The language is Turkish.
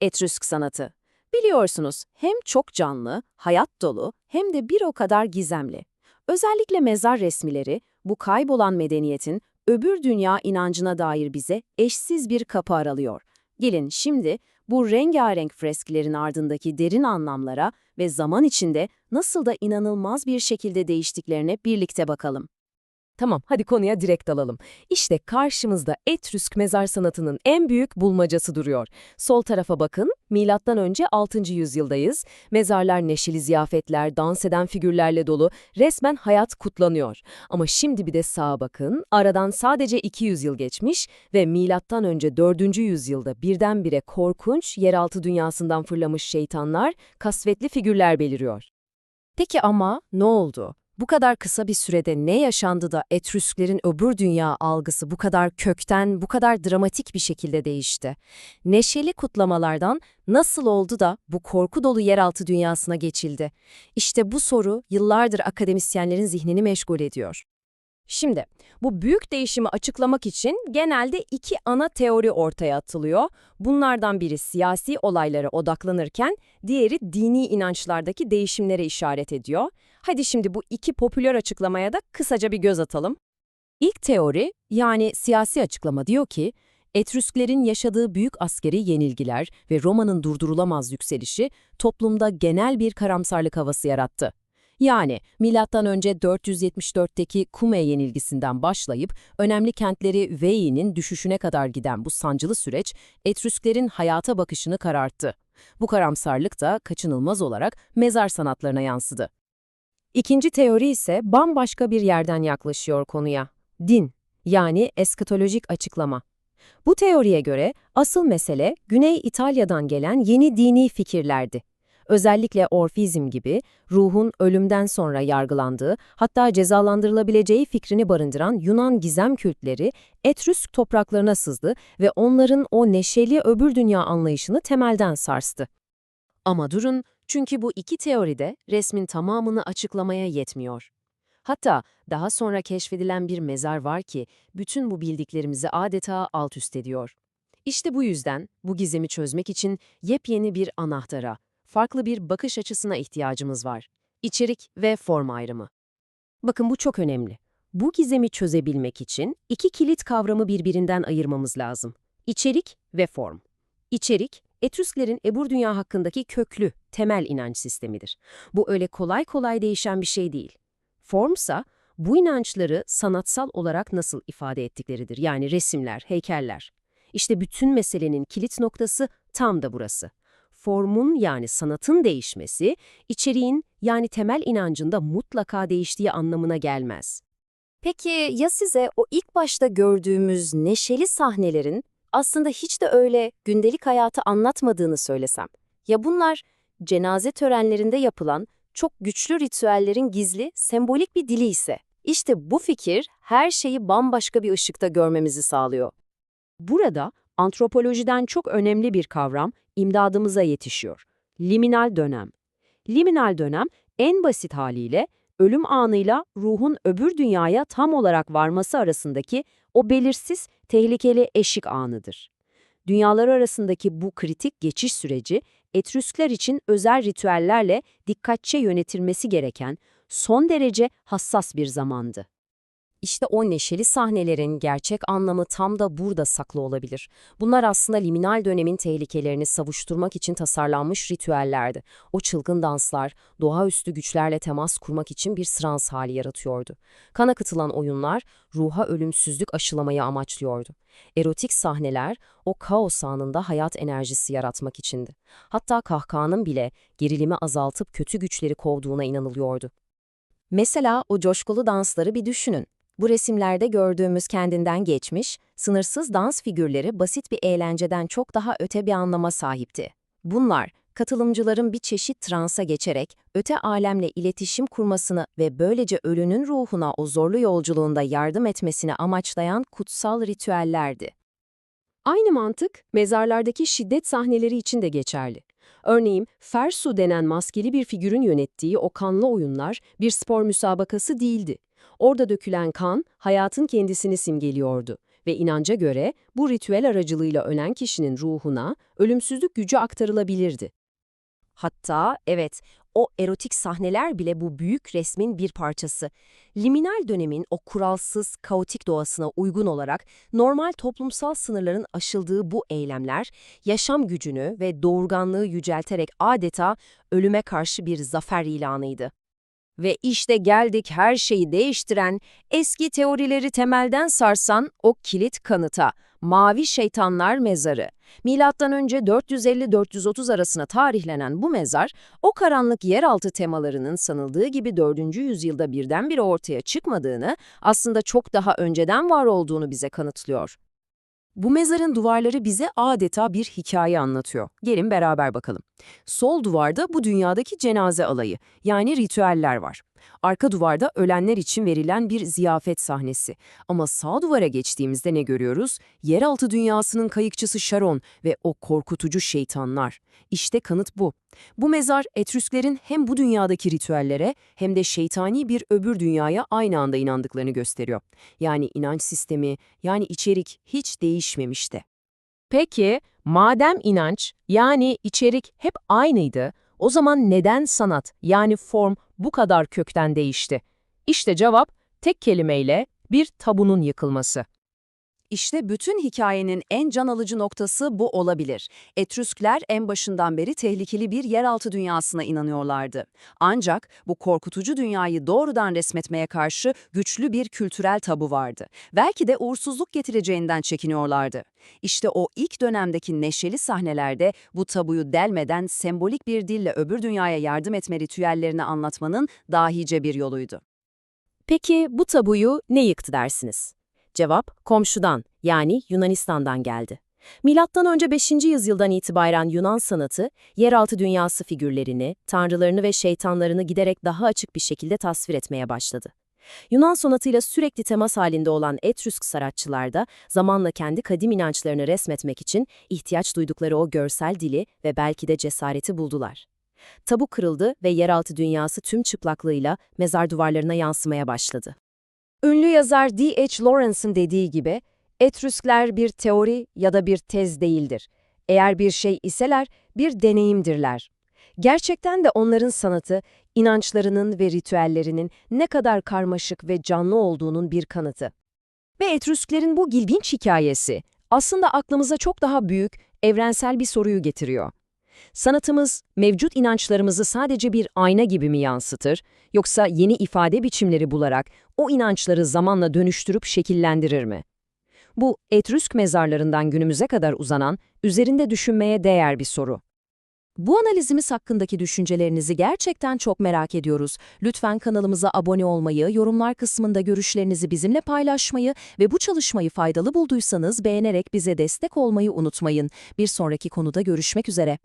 Etrüsk sanatı. Biliyorsunuz hem çok canlı, hayat dolu hem de bir o kadar gizemli. Özellikle mezar resmileri bu kaybolan medeniyetin öbür dünya inancına dair bize eşsiz bir kapı aralıyor. Gelin şimdi bu rengarenk fresklerin ardındaki derin anlamlara ve zaman içinde nasıl da inanılmaz bir şekilde değiştiklerine birlikte bakalım. Tamam, hadi konuya direkt dalalım. İşte karşımızda Etrüsk mezar sanatının en büyük bulmacası duruyor. Sol tarafa bakın, milattan önce 6. yüzyıldayız. Mezarlar neşeli ziyafetler, dans eden figürlerle dolu, resmen hayat kutlanıyor. Ama şimdi bir de sağa bakın, aradan sadece 200 yıl geçmiş ve milattan önce 4. yüzyılda birdenbire korkunç, yeraltı dünyasından fırlamış şeytanlar, kasvetli figürler beliriyor. Peki ama ne oldu? Bu kadar kısa bir sürede ne yaşandı da Etrüsklerin öbür dünya algısı bu kadar kökten, bu kadar dramatik bir şekilde değişti? Neşeli kutlamalardan nasıl oldu da bu korku dolu yeraltı dünyasına geçildi? İşte bu soru yıllardır akademisyenlerin zihnini meşgul ediyor. Şimdi, bu büyük değişimi açıklamak için genelde iki ana teori ortaya atılıyor. Bunlardan biri siyasi olaylara odaklanırken, diğeri dini inançlardaki değişimlere işaret ediyor. Hadi şimdi bu iki popüler açıklamaya da kısaca bir göz atalım. İlk teori, yani siyasi açıklama diyor ki, Etrüsklerin yaşadığı büyük askeri yenilgiler ve Roma'nın durdurulamaz yükselişi toplumda genel bir karamsarlık havası yarattı. Yani milattan önce 474'teki Kume yenilgisinden başlayıp önemli kentleri Veyi'nin düşüşüne kadar giden bu sancılı süreç Etrüsklerin hayata bakışını kararttı. Bu karamsarlık da kaçınılmaz olarak mezar sanatlarına yansıdı. İkinci teori ise bambaşka bir yerden yaklaşıyor konuya. Din, yani eskatolojik açıklama. Bu teoriye göre asıl mesele Güney İtalya'dan gelen yeni dini fikirlerdi. Özellikle orfizm gibi ruhun ölümden sonra yargılandığı, hatta cezalandırılabileceği fikrini barındıran Yunan gizem kültleri Etrüsk topraklarına sızdı ve onların o neşeli öbür dünya anlayışını temelden sarstı. Ama durun, çünkü bu iki teoride resmin tamamını açıklamaya yetmiyor. Hatta daha sonra keşfedilen bir mezar var ki bütün bu bildiklerimizi adeta alt üst ediyor. İşte bu yüzden bu gizemi çözmek için yepyeni bir anahtara, farklı bir bakış açısına ihtiyacımız var. İçerik ve form ayrımı. Bakın bu çok önemli. Bu gizemi çözebilmek için iki kilit kavramı birbirinden ayırmamız lazım. İçerik ve form. İçerik, Etrüsklerin Ebur Dünya hakkındaki köklü, temel inanç sistemidir. Bu öyle kolay kolay değişen bir şey değil. Formsa, bu inançları sanatsal olarak nasıl ifade ettikleridir. Yani resimler, heykeller. İşte bütün meselenin kilit noktası tam da burası formun yani sanatın değişmesi, içeriğin yani temel inancında mutlaka değiştiği anlamına gelmez. Peki ya size o ilk başta gördüğümüz neşeli sahnelerin aslında hiç de öyle gündelik hayatı anlatmadığını söylesem? Ya bunlar cenaze törenlerinde yapılan çok güçlü ritüellerin gizli, sembolik bir dili ise? İşte bu fikir her şeyi bambaşka bir ışıkta görmemizi sağlıyor. Burada antropolojiden çok önemli bir kavram imdadımıza yetişiyor. Liminal dönem. Liminal dönem en basit haliyle ölüm anıyla ruhun öbür dünyaya tam olarak varması arasındaki o belirsiz, tehlikeli eşik anıdır. Dünyalar arasındaki bu kritik geçiş süreci, Etrüskler için özel ritüellerle dikkatçe yönetilmesi gereken son derece hassas bir zamandı. İşte o neşeli sahnelerin gerçek anlamı tam da burada saklı olabilir. Bunlar aslında liminal dönemin tehlikelerini savuşturmak için tasarlanmış ritüellerdi. O çılgın danslar, doğaüstü güçlerle temas kurmak için bir trans hali yaratıyordu. Kan akıtılan oyunlar, ruha ölümsüzlük aşılamayı amaçlıyordu. Erotik sahneler, o kaos anında hayat enerjisi yaratmak içindi. Hatta kahkahanın bile gerilimi azaltıp kötü güçleri kovduğuna inanılıyordu. Mesela o coşkulu dansları bir düşünün. Bu resimlerde gördüğümüz kendinden geçmiş, sınırsız dans figürleri basit bir eğlenceden çok daha öte bir anlama sahipti. Bunlar, katılımcıların bir çeşit transa geçerek öte alemle iletişim kurmasını ve böylece ölünün ruhuna o zorlu yolculuğunda yardım etmesini amaçlayan kutsal ritüellerdi. Aynı mantık mezarlardaki şiddet sahneleri için de geçerli. Örneğin Fersu denen maskeli bir figürün yönettiği o kanlı oyunlar bir spor müsabakası değildi. Orada dökülen kan, hayatın kendisini simgeliyordu. ve inanca göre bu ritüel aracılığıyla ölen kişinin ruhuna ölümsüzlük gücü aktarılabilirdi. Hatta evet, o erotik sahneler bile bu büyük resmin bir parçası. Liminal dönemin o kuralsız, kaotik doğasına uygun olarak normal toplumsal sınırların aşıldığı bu eylemler, yaşam gücünü ve doğurganlığı yücelterek adeta ölüme karşı bir zafer ilanıydı. Ve işte geldik her şeyi değiştiren, eski teorileri temelden sarsan o kilit kanıta, Mavi Şeytanlar Mezarı. Milattan önce 450-430 arasına tarihlenen bu mezar, o karanlık yeraltı temalarının sanıldığı gibi 4. yüzyılda birdenbire ortaya çıkmadığını, aslında çok daha önceden var olduğunu bize kanıtlıyor. Bu mezarın duvarları bize adeta bir hikaye anlatıyor. Gelin beraber bakalım. Sol duvarda bu dünyadaki cenaze alayı, yani ritüeller var. Arka duvarda ölenler için verilen bir ziyafet sahnesi. Ama sağ duvara geçtiğimizde ne görüyoruz? Yeraltı dünyasının kayıkçısı Sharon ve o korkutucu şeytanlar. İşte kanıt bu. Bu mezar Etrüsklerin hem bu dünyadaki ritüellere hem de şeytani bir öbür dünyaya aynı anda inandıklarını gösteriyor. Yani inanç sistemi, yani içerik hiç değişmemişti. Peki, madem inanç, yani içerik hep aynıydı, o zaman neden sanat, yani form bu kadar kökten değişti? İşte cevap, tek kelimeyle bir tabunun yıkılması. İşte bütün hikayenin en can alıcı noktası bu olabilir. Etrüskler en başından beri tehlikeli bir yeraltı dünyasına inanıyorlardı. Ancak bu korkutucu dünyayı doğrudan resmetmeye karşı güçlü bir kültürel tabu vardı. Belki de uğursuzluk getireceğinden çekiniyorlardı. İşte o ilk dönemdeki neşeli sahnelerde bu tabuyu delmeden sembolik bir dille öbür dünyaya yardım etme ritüellerini anlatmanın dahice bir yoluydu. Peki bu tabuyu ne yıktı dersiniz? Cevap, komşudan yani Yunanistan'dan geldi. Milattan önce 5. yüzyıldan itibaren Yunan sanatı, yeraltı dünyası figürlerini, tanrılarını ve şeytanlarını giderek daha açık bir şekilde tasvir etmeye başladı. Yunan sanatıyla sürekli temas halinde olan Etrüsk sanatçılar da zamanla kendi kadim inançlarını resmetmek için ihtiyaç duydukları o görsel dili ve belki de cesareti buldular. Tabu kırıldı ve yeraltı dünyası tüm çıplaklığıyla mezar duvarlarına yansımaya başladı. Ünlü yazar D.H. Lawrence'ın dediği gibi, Etrüskler bir teori ya da bir tez değildir. Eğer bir şey iseler, bir deneyimdirler. Gerçekten de onların sanatı, inançlarının ve ritüellerinin ne kadar karmaşık ve canlı olduğunun bir kanıtı. Ve Etrüsklerin bu ilginç hikayesi, aslında aklımıza çok daha büyük, evrensel bir soruyu getiriyor. Sanatımız, mevcut inançlarımızı sadece bir ayna gibi mi yansıtır, yoksa yeni ifade biçimleri bularak o inançları zamanla dönüştürüp şekillendirir mi? Bu, Etrüsk mezarlarından günümüze kadar uzanan, üzerinde düşünmeye değer bir soru. Bu analizimiz hakkındaki düşüncelerinizi gerçekten çok merak ediyoruz. Lütfen kanalımıza abone olmayı, yorumlar kısmında görüşlerinizi bizimle paylaşmayı ve bu çalışmayı faydalı bulduysanız beğenerek bize destek olmayı unutmayın. Bir sonraki konuda görüşmek üzere.